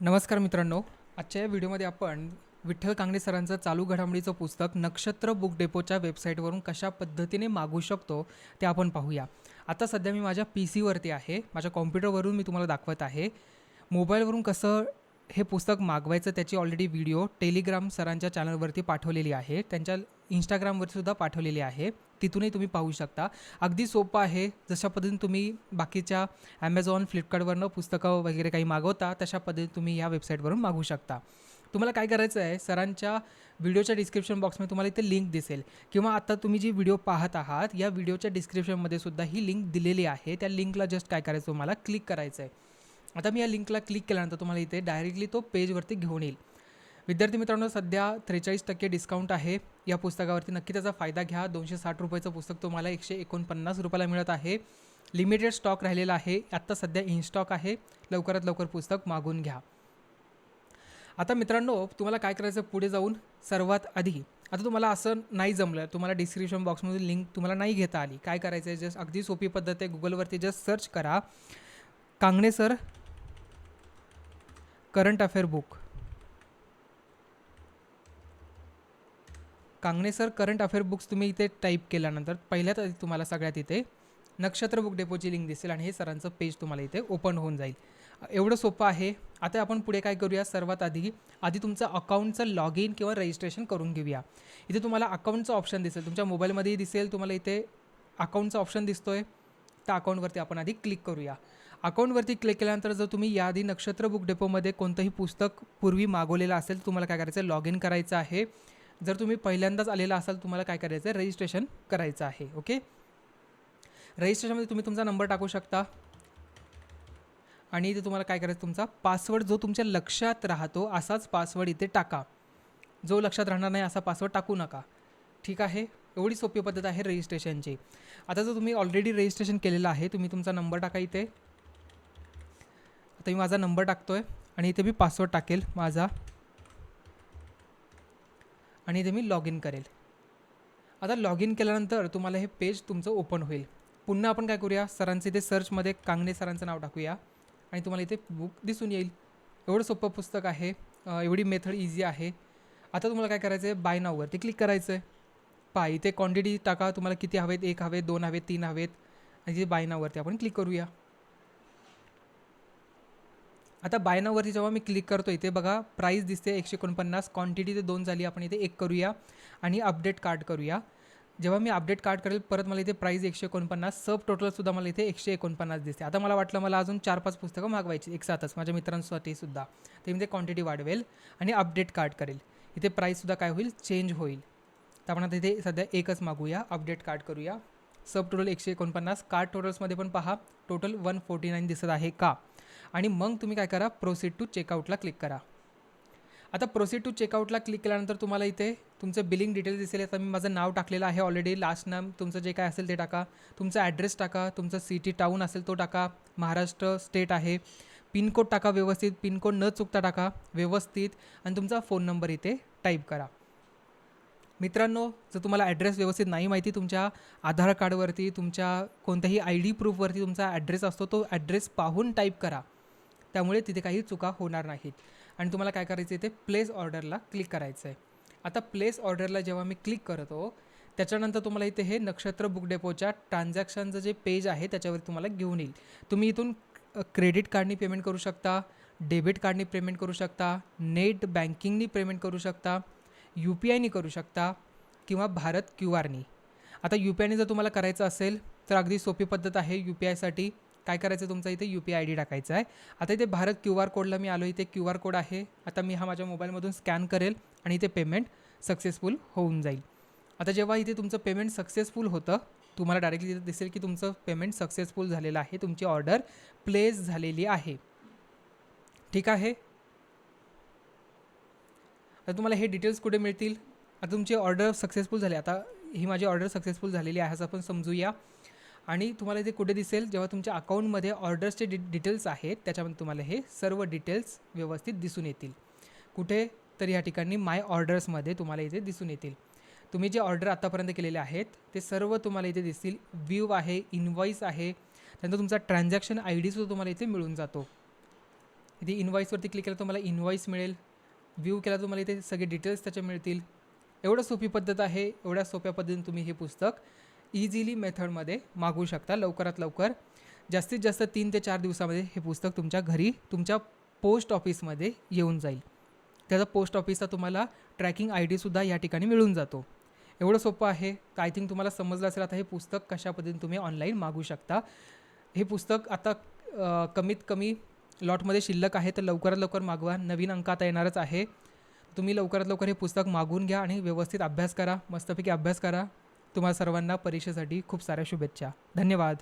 नमस्कार मित्रांनो. आजच्या या व्हिडिओमध्ये आपण विठ्ठल कांगणे सरांचं चालू घडामोडीचं पुस्तक नक्षत्र बुक डेपोच्या वेबसाईटवरून कशा पद्धतीने मागू शकतो ते आपण पाहूया. आता सध्या मी माझ्या पी सीवरती आहे. माझ्या कॉम्प्युटरवरून मी तुम्हाला दाखवत आहे. मोबाईलवरून कसं हे पुस्तक मागवायचं त्याची ऑलरेडी व्हिडिओ टेलिग्राम सरांच्या चॅनलवरती पाठवलेली आहे. त्यांच्या इंस्टाग्रामवरती सुद्धा पाठवलेली आहे. तिथूनही तुम्ही पाहू शकता. अगदी सोपं आहे. जशा पद्धतीने तुम्ही बाकीच्या ॲमेझॉन फ्लिपकार्टवरनं पुस्तकं वगैरे काही मागवता तशा पद्धतीने तुम्ही या वेबसाईटवरून मागवू शकता. तुम्हाला काय करायचं आहे? सरांच्या व्हिडिओच्या डिस्क्रिप्शन बॉक्समध्ये तुम्हाला इथे लिंक दिसेल. किंवा आता तुम्ही जी व्हिडिओ पाहत आहात या व्हिडिओच्या डिस्क्रिप्शनमध्ये सुद्धा ही लिंक दिलेली आहे. त्या लिंकला जस्ट काय करायचं? तुम्हाला क्लिक करायचं आहे आता मी या लिंकला क्लिक केल्यानंतर तुम्हाला इथे डायरेक्टली तो पेजवरती घेऊन येईल. विद्यार्थी मित्रांनो सध्या त्रेचाळीस टक्के डिस्काउंट आहे. या पुस्तकावरती नक्की त्याचा फायदा घ्या. दोनशे साठ रुपयाचं पुस्तक तुम्हाला एकशे एकोणपन्नास रुपयाला मिळत आहे. लिमिटेड स्टॉक राहिलेला आहे. आत्ता सध्या इन स्टॉक आहे. लवकरात लवकर पुस्तक मागून घ्या. आता मित्रांनो तुम्हाला काय करायचं पुढे जाऊन? सर्वात आधी आता तुम्हाला असं नाही जमलं तुम्हाला डिस्क्रिप्शन बॉक्समधून लिंक तुम्हाला नाही घेता आली. काय करायचं आहे जस्ट अगदी सोपी पद्धत आहे. गुगलवरती जस्ट सर्च करा. Kangane sir current affair book. Kangane sir current affair books तुम्ही इथे टाईप केल्यानंतर पहिल्यात आधी तुम्हाला सगळ्यात इथे नक्षत्र बुक डेपोची लिंक दिसेल आणि हे सरांचं पेज तुम्हाला इथे ओपन होऊन जाईल. एवढं सोपं आहे. आता आपण पुढे काय करूया? सर्वात आधी आधी तुमचं अकाउंटचं लॉग इन किंवा रजिस्ट्रेशन करून घेऊया. इथे तुम्हाला अकाउंटचं ऑप्शन दिसेल. तुमच्या मोबाईलमध्येही दिसेल. तुम्हाला इथे अकाउंटचं ऑप्शन दिसतो आहे त्या अकाउंटवरती आपण आधी क्लिक करूया. अकाउंटवरती क्लिक केल्यानंतर जर तुम्ही याआधी नक्षत्र बुक डेपोमध्ये कोणतंही पुस्तक पूर्वी मागवलेलं असेल तुम्हाला काय करायचं आहे लॉग इन करायचं आहे. जर तुम्ही पहिल्यांदाच आलेला असाल तुम्हाला काय करायचं आहे रजिस्ट्रेशन करायचं आहे ओके रजिस्ट्रेशनमध्ये तुम्ही तुमचा नंबर टाकू शकता. आणि इथे तुम्हाला काय करायचं? तुमचा पासवर्ड जो तुमच्या लक्षात राहतो असाच पासवर्ड इथे टाका. जो लक्षात राहणार नाही असा पासवर्ड टाकू नका. ठीक आहे? एवढी सोपी पद्धत आहे रजिस्ट्रेशनची आता जर तुम्ही ऑलरेडी रजिस्ट्रेशन केलेलं आहे तुम्ही तुमचा नंबर टाका इथे. आता मी माझा नंबर टाकतो आहे आणि इथे मी पासवर्ड टाकेल माझा. आणि इथे मी लॉग इन करेल. आता लॉग इन केल्यानंतर तुम्हाला हे पेज तुमचं ओपन होईल. पुन्हा आपण काय करूया? सरांचं इथे सर्चमध्ये कांगणे सरांचं नाव टाकूया. आणि तुम्हाला इथे बुक दिसून येईल. एवढं सोपं पुस्तक आहे. एवढी मेथड इझी आहे. आता तुम्हाला काय करायचं आहे बाय नाववरती क्लिक करायचं आहे पहा इथे क्वांटिटी टाका. तुम्हाला किती हवेत? एक हवेत दोन हवेत तीन हवेत. आणि जे बाय नाववरती आपण क्लिक करूया. आता बाय नाववरती जेव्हा मी क्लिक करतो इथे बघा प्राईस दिसते एकशे एकोणपन्नास क्वांटिटी ते दोन झाली आपण इथे एक करूया आणि अपडेट कार्ड करूया. जेव्हा मी अपडेट कार्ड करेल परत मला इथे प्राईस एकशे एकोणपन्नास सब टोटलसुद्धा मला इथे एकशे एकोणपन्नास दिसते. आता मला वाटलं मला अजून चार पाच पुस्तकं मागवायची एक साथच माझ्या मित्रांसाठी सुद्धा. ते मी ते क्वांटिटी वाढवेल आणि अपडेट कार्ड करेल. इथे प्राईससुद्धा काय होईल? चेंज होईल. तर आपण आता इथे सध्या एकच मागूया अपडेट कार्ड करूया. सब टोटल एकशे एकोणपन्नास कार्ड टोटल्समध्ये पण पहा टोटल वन फोर्टी नाईन दिसत आहे का? आणि मग तुम्ही काय करा प्रोसीड टू चेकआउटला क्लिक करा. आता प्रोसीड टू चेकआउटला क्लिक केल्यानंतर तुम्हाला इथे तुमचं बिलिंग डिटेल्स दिसेल. आता मी माझं नाव टाकलेलं आहे ऑलरेडी लास्ट नाम तुमचं जे काय असेल ते टाका. तुमचा ॲड्रेस टाका. तुमचं सिटी टाऊन असेल तो टाका. महाराष्ट्र स्टेट आहे. पिनकोड टाका व्यवस्थित. पिनकोड न चुकता टाका. व्यवस्थित. आणि तुमचा फोन नंबर इथे टाईप करा. मित्रांनो जर तुम्हाला ॲड्रेस व्यवस्थित नाही माहिती तुमच्या आधार कार्डवरती तुमच्या कोणत्याही आय डी प्रूफवरती तुमचा ॲड्रेस असतो तो ॲड्रेस पाहून टाईप करा. त्यामुळे तिथे काही चुका होणार नाहीत. आणि तुम्हाला काय करायचं आहे ते प्लेस ऑर्डरला क्लिक करायचं आहे आता प्लेस ऑर्डरला जेव्हा मी क्लिक करतो त्याच्यानंतर तुम्हाला इथे हे नक्षत्र बुक डेपोच्या ट्रान्झॅक्शनचं जे पेज आहे त्याच्यावर तुम्हाला घेऊन येईल. तुम्ही इथून क्रेडिट कार्डनी पेमेंट करू शकता डेबिट कार्डनी पेमेंट करू शकता नेट बँकिंगनी पेमेंट करू शकता यू पी आयनी करू शकता किंवा भारत क्यू आरनी आता यू पी आयने जर तुम्हाला करायचं असेल तर अगदी सोपी पद्धत आहे यू पी आयसाठी काय करायचं तुमचा? इथे यू पी आय डी टाकायचा आहे. आता इथे भारत क्यू आर कोडला मी आलो. इथे क्यू आर कोड आहे. आता मी हा माझ्या मोबाईलमधून स्कॅन करेल आणि इथे पेमेंट सक्सेसफुल होऊन जाईल. आता जेव्हा इथे तुमचं पेमेंट सक्सेसफुल होतं तुम्हाला डायरेक्टली तिथे दिसेल की तुमचं पेमेंट सक्सेसफुल झालेलं आहे. तुमची ऑर्डर प्लेस झालेली आहे. ठीक आहे? आता तुम्हाला हे डिटेल्स कुठे मिळतील? आता तुमची ऑर्डर सक्सेसफुल झाली. आता ही माझी ऑर्डर सक्सेसफुल झालेली आहे असं आपण समजूया. आणि तुम्हाला इथे कुठे दिसेल जेव्हा तुमच्या अकाउंटमध्ये ऑर्डर्सचे डि डिटेल्स आहेत त्याच्यामध्ये तुम्हाला हे सर्व डिटेल्स व्यवस्थित दिसून येतील. कुठे तर या ठिकाणी माय ऑर्डर्समध्ये तुम्हाला इथे दिसून येतील. तुम्ही जे ऑर्डर आत्तापर्यंत केलेले आहेत ते सर्व तुम्हाला इथे दिसतील. व्ह्यू आहे इनवॉईस आहे त्यानंतर तुमचा ट्रान्झॅक्शन आय डीसुद्धा तुम्हाला इथे मिळून जातो. इथे इनव्हॉईसवरती क्लिक केलं तर मला मिळेल. व्ह्यू केला तुम्हाला इथे सगळे डिटेल्स त्याचे मिळतील. एवढं सोपी पद्धत आहे एवढ्या सोप्या पद्धतीने तुम्ही हे पुस्तक इझिली मेथडमध्ये मागवू शकता लवकरात लवकर. जास्तीत जास्त तीन ते चार दिवसामध्ये हे पुस्तक तुमच्या घरी तुमच्या पोस्ट ऑफिसमध्ये येऊन जाईल. त्याचा पोस्ट ऑफिसचा तुम्हाला ट्रॅकिंग आय डीसुद्धा या ठिकाणी मिळून जातो. एवढं सोपं आहे. आय थिंक तुम्हाला समजलं असेल आता हे पुस्तक कशा पद्धतीने तुम्ही ऑनलाईन मागू शकता. हे पुस्तक आता कमीत कमी लॉटमध्ये शिल्लक आहे तर लवकरात लवकर मागवा. नवीन अंक आता येणारच आहे. तुम्ही लवकरात लवकर हे पुस्तक मागून घ्या आणि व्यवस्थित अभ्यास करा. मस्तपैकी अभ्यास करा. तुम्हाला सर्वांना परीक्षेसाठी खूप साऱ्या शुभेच्छा. धन्यवाद.